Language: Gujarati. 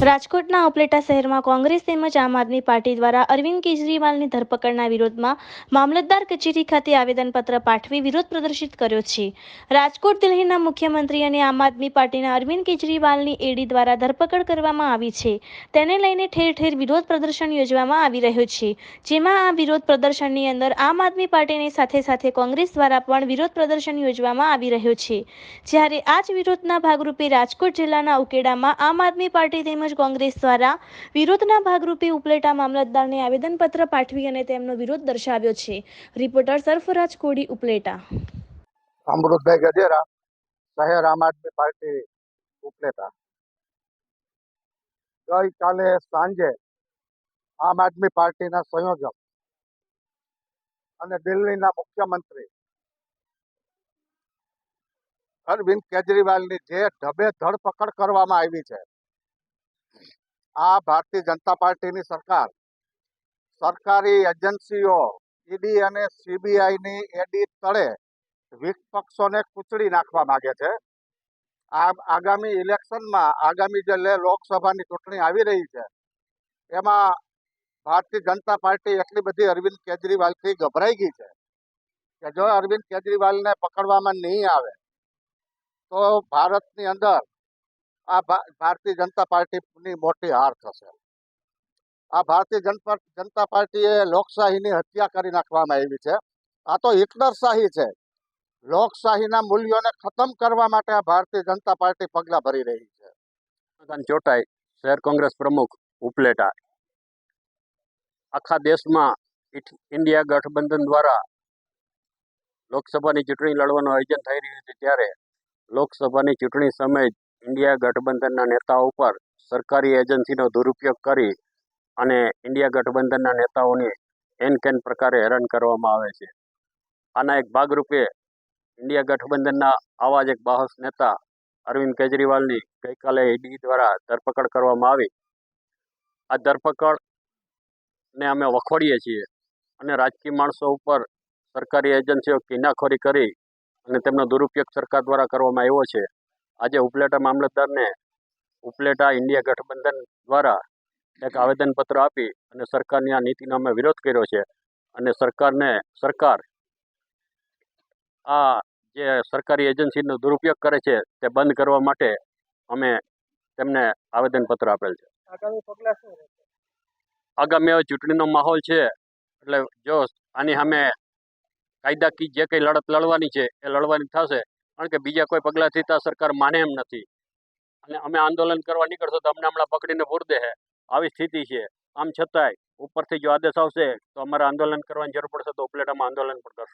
રાજકોટના ઉપલેટા શહેરમાં કોંગ્રેસ તેમજ આમ આદમી પાર્ટી દ્વારા અરવિંદ કેજરીવાલની ધરપકડના વિરોધમાં મામલતદાર કચેરી ખાતે આવેદનપત્ર પાઠવી વિરોધ પ્રદર્શિત કર્યો છે. રાજકોટ દિલ્હીના મુખ્યમંત્રી અને આમ આદમી પાર્ટીના અરવિંદ કેજરીવાલની એડી દ્વારા ધરપકડ કરવામાં આવી છે. તેને લઈને ઠેર ઠેર વિરોધ પ્રદર્શન યોજવામાં આવી રહ્યો છે. જેમાં આ વિરોધ પ્રદર્શનની અંદર આમ આદમી પાર્ટીની સાથે સાથે કોંગ્રેસ દ્વારા પણ વિરોધ પ્રદર્શન યોજવામાં આવી રહ્યો છે. જ્યારે આ જ વિરોધના ભાગરૂપે રાજકોટ જિલ્લાના ઉકેડામાં આમ આદમી પાર્ટી તેમજ કોંગ્રેસ દ્વારા વિરોધના ભાગરૂપે ઉપલેટા મામલતદારને આવેદનપત્ર પાઠવી અને તેમનો વિરોધ દર્શાવ્યો છે. રિપોર્ટર સરફરાજ કોડી ઉપલેટા. અમૃતભાઈ ગજેરા, શહેર આમ આદમી પાર્ટી, ઉપલેટા. ગઈકાલે સાંજે આમ આદમી પાર્ટીના સંયોજક અને દિલ્હીના મુખ્યમંત્રી અરવિંદ કેજરીવાલની જે ઢબે ધરપકડ કરવામાં આવી છે આ ભારતીય જનતા પાર્ટીની સરકાર, સરકારી એજન્સીઓ, ઈડી અને સીબીઆઈની એડી તળે વિપક્ષોને કૂચડી નાખવા માગે છે. આ આગામી ઇલેક્શનમાં, આગામી જે લોકસભાની ચૂંટણી આવી રહી છે, એમાં ભારતીય જનતા પાર્ટી એટલી બધી અરવિંદ કેજરીવાલથી ગભરાઈ ગઈ છે કે જો અરવિંદ કેજરીવાલને પકડવામાં નહીં આવે, તો ભારતની અંદર આ ભારતીય જનતા પાર્ટીની મોટી હાર થશે. આ ભારતીય જનતા પાર્ટીએ લોકશાહીની હત્યા કરી નાખવામાં આવી છે. આ તો હિટલરશાહી છે. લોકશાહીના મૂલ્યોને ખતમ કરવા માટે આ ભારતીય જનતા પાર્ટી પગલાં ભરી રહી છે. ચોટાઈ, શહેર કોંગ્રેસ પ્રમુખ ઉપલેટા. આખા દેશમાં ઇન્ડિયા ગઠબંધન દ્વારા લોકસભાની ચૂંટણી લડવાનું આયોજન થઈ રહ્યું છે ત્યારે લોકસભાની ચૂંટણી સમયે ઇન્ડિયા ગઠબંધનના નેતાઓ ઉપર સરકારી એજન્સીનો દુરુપયોગ કરી અને ઇન્ડિયા ગઠબંધનના નેતાઓને એન કેન પ્રકારે હેરાન કરવામાં આવે છે. આના એક ભાગરૂપે ઇન્ડિયા ગઠબંધનના આવા જ એક બાહસ નેતા અરવિંદ કેજરીવાલની ગઈકાલે ઈડી દ્વારા ધરપકડ કરવામાં આવી. આ ધરપકડને અમે વખોડીએ છીએ અને રાજકીય માણસો ઉપર સરકારી એજન્સીઓ કિનાખોરી કરી અને તેમનો દુરુપયોગ સરકાર દ્વારા કરવામાં આવ્યો છે. આજે ઉપલેટા મામલતદારને ઉપલેટા ઇન્ડિયા ગઠબંધન દ્વારા એક આવેદનપત્ર આપી અને સરકારની આ નીતિનો અમે વિરોધ કર્યો છે. અને સરકારને સરકાર આ જે સરકારી એજન્સીનો દુરુપયોગ કરે છે તે બંધ કરવા માટે અમે તેમને આવેદનપત્ર આપેલ છે. આગામી હવે ચૂંટણીનો માહોલ છે એટલે જો આની સામે કાયદાકીય જે કંઈ લડત લડવાની છે એ લડવાની થશે કારણ કે બીજા કોઈ પગલાંથી તો સરકાર માને એમ નથી. અને અમે આંદોલન કરવા નીકળશો તો અમને હમણાં પકડીને પૂર દે આવી સ્થિતિ છે. આમ છતાંય ઉપરથી જો આદેશ આવશે તો અમારે આંદોલન કરવાની જરૂર પડશે તો ઉપલેટામાં આંદોલન પણ કરશું.